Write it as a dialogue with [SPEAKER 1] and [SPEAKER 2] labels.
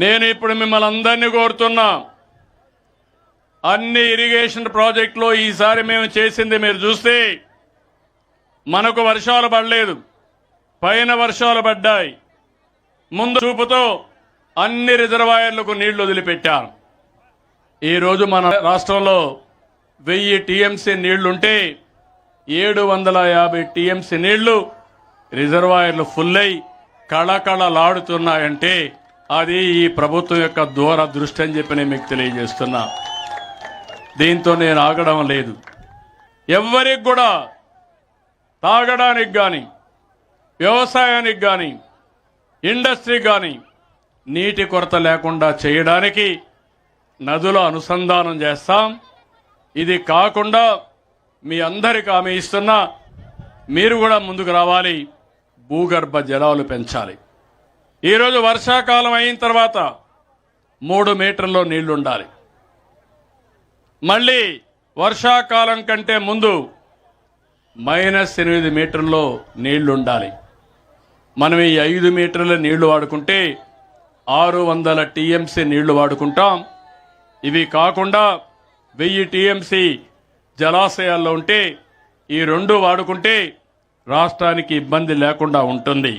[SPEAKER 1] నేను ఇప్పుడు మిమ్మల్ని అందరినీ కోరుతున్నా అన్ని ఇరిగేషన్ ప్రాజెక్టులో ఈసారి మేము చేసింది మీరు చూస్తే మనకు వర్షాలు పడలేదు. పైన వర్షాలు పడ్డాయి. ముందు చూపుతో అన్ని రిజర్వాయర్లకు నీళ్ళు వదిలిపెట్టాం ఈరోజు మన రాష్ట్రంలో వెయ్యి టీఎంసీ నీళ్ళుంటే ఏడు వందల యాభై టీఎంసీ నీళ్ళు రిజర్వాయర్లు ఫుల్ అయి కళకళలాడుతున్నాయంటే అది ఈ ప్రభుత్వం యొక్క దూరదృష్టి అని చెప్పి నేను మీకు తెలియజేస్తున్నా. దీంతో నేను ఆగడం లేదు. ఎవరికి కూడా తాగడానికి కానీ వ్యవసాయానికి కానీ ఇండస్ట్రీ కానీ నీటి కొరత లేకుండా చేయడానికి నదుల అనుసంధానం చేస్తాం. ఇది కాకుండా మీ అందరికి ఆమె ఇస్తున్నా మీరు కూడా ముందుకు రావాలి భూగర్భ జలాలు పెంచాలి. ఈరోజు వర్షాకాలం అయిన తర్వాత మూడు మీటర్లో నీళ్ళు ఉండాలి మళ్ళీ వర్షాకాలం కంటే ముందు మైనస్ ఎనిమిది మీటర్లో నీళ్ళు ఉండాలి మనం ఈ ఐదు మీటర్ల నీళ్ళు వాడుకుంటే ఆరు వందల టీఎంసీ నీళ్ళు వాడుకుంటాం. ఇవి కాకుండా వెయ్యి టీఎంసీ జలాశయాల్లో ఉంటే ఈ రెండు వాడుకుంటే రాష్ట్రానికి ఇబ్బంది లేకుండా ఉంటుంది.